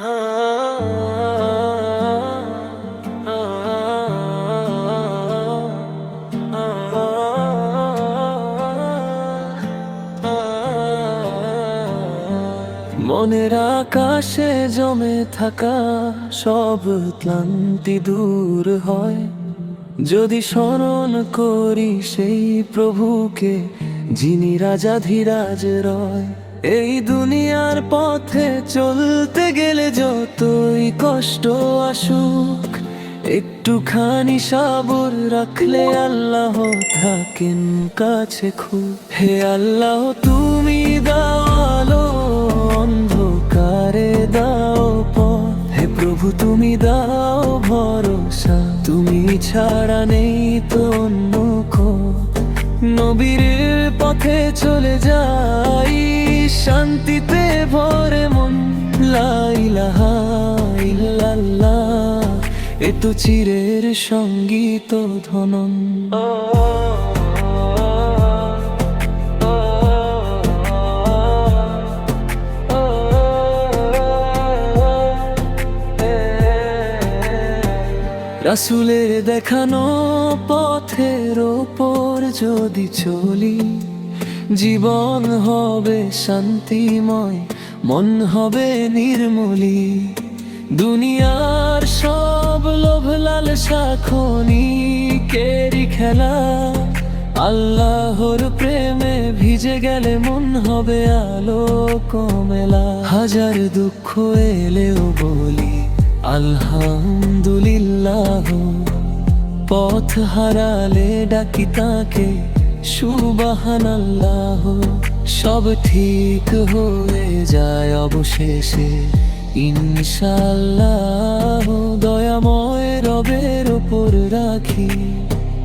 মনের আকাশে জমে থাকা সব ক্লান্তি দূর হয়। যদি স্মরণ করি সেই প্রভুকে, যিনি রাজাধিরাজ রয়। এই দুনিয়ার পথে চলতে গেলে যতই কষ্ট আসুক, একটুখানি সাবর রাখলে আল্লাহ থাকেন কাছে খুব হে আল্লাহ, তুমি দাও আলো, অন্ধকারে দাও পথ হে প্রভু, তুমি দাও ভরসা, তুমি ছাড়া নেই তো অন্য। নবীর পথে চলে যাই শান্তিতে ভরে মন। লাইলাহা এ তো চিরের সংগীত ধনন। রাসুলের দেখানো পথের ওপর যদি চলি, জীবন হবে শান্তিময়, মন হবে নির্মলি। দুনিয়ার সব লোভ লালসা খনি কেরি খেলা। আল্লাহর প্রেমে ভিজে গেলে মন হবে আলো কমেলা। হাজার দুঃখ এলেও বলি আলহামদুলিল্লাহ, পথ হারালে ডাকি তাকে সুবাহান আল্লাহ সব ঠিক হয়ে যায় অবশেষে ইনশাল্লাহ দয়াময় রবের ওপর রাখি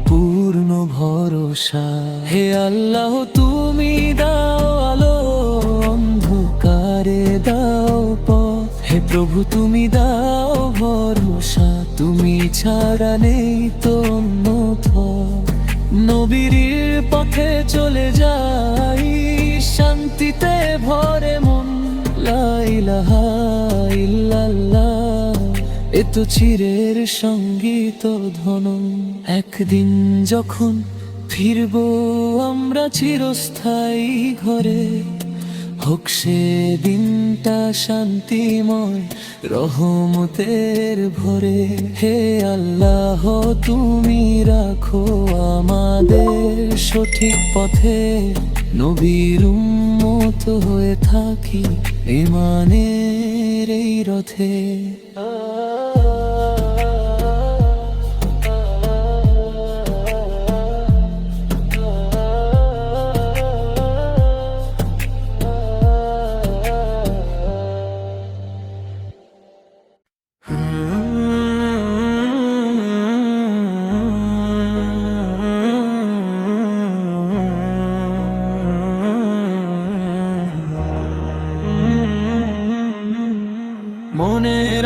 পূর্ণ ভরসা। হে আল্লাহ, তুমি দাও প্রভু, তুমি দাও ভরসা, তুমি ছাড়া নেই তো নবীর পথে চলে যাই, শান্তিতে ভরে মন। লাইলাহা ইল্লাল্লাহ, এ তো চিরের সংগীত ধনন একদিন যখন ফিরবো, আমরা চিরস্থায়ী ঘরে। হোক সে দিনটা শান্তিময়, রহমতের ভরে। হে আল্লাহ, তুমি রাখো আমাদের সঠিক পথে। নবীর উম্মত হয়ে থাকি ইমানের এই রথে।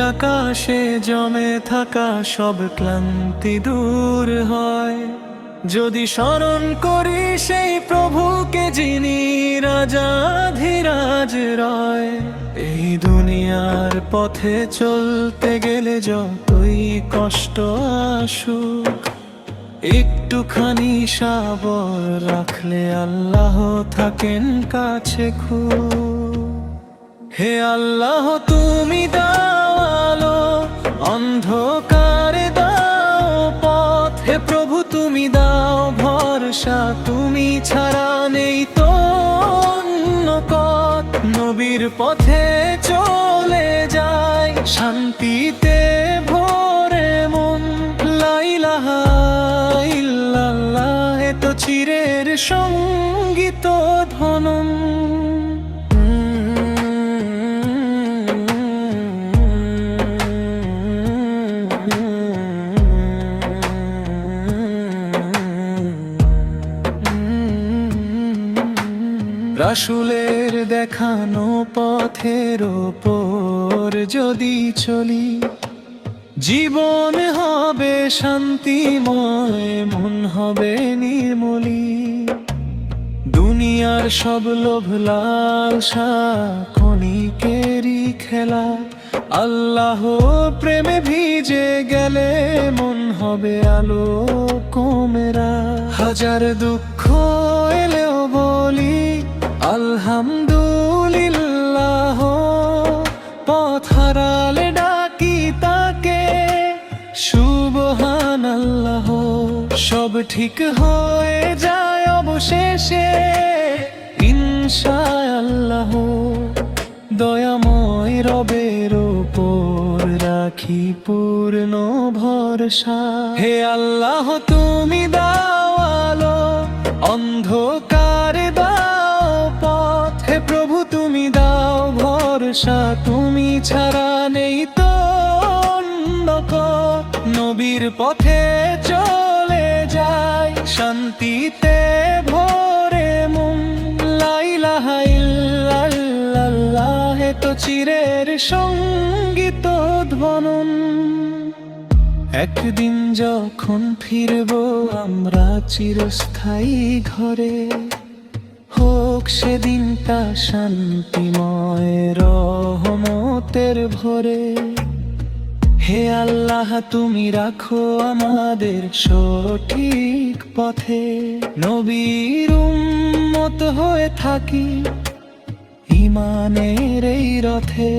আকাশে জমে থাকা সব ক্লান্তি দূর হয়। যদি স্মরণ করি সেই প্রভুকে যিনি রাজাধিরাজ রয়। এই দুনিয়ার পথে চলতে গেলে যতই কষ্ট আসুক, একটুখানি সাবর রাখলে আল্লাহ থাকেন কাছে খুব। হে আল্লাহ, তুমি ছাড়া নেই তো পথ। নবীর পথে চলে যায় শান্তিতে ভরে মন। লাইলাহা ইল্লাল্লাহ এত চিরের সংগীত ধনম রাসুলের দেখানো পথের ওপর যদি চলি, জীবন হবে শান্তিময়, মন হবে নির্মলি। দুনিয়ার সব লোভ, লালসা, ক্ষণিকেরই খেলা। আল্লাহ প্রেমে ভিজে গেলে মন হবে আলো কমেরা হাজার দুঃখ এলেও বলি আলহামদুলিল্লাহ পথ হারালে ডাকি তাকে সুবহান আল্লাহ সব ঠিক হয়ে যায় অবশেষে ইনশা আল্লাহ দয়াময় রবের ওপর রাখি পূর্ণ ভরসা। হে আল্লাহ, তুমি দাও আলো, অন্ধকার দাও ভরসা তুমি ছাড়া নেই তো নবীর পথে চলে যায় শান্তিতে ভরে মন। লাইলাহা ইল্লাল্লাহ এ তো চিরের সংগীত ধ্বনন। একদিন যখন ফিরব আমরা চিরস্থায়ী ঘরে। হোক সেদিনটা শান্তিময় রহমতের ভরে। হে আল্লাহ, তুমি রাখো আমাদের সঠিক পথে। নবীর উম্মত হয়ে থাকি ইমানের এই রথে।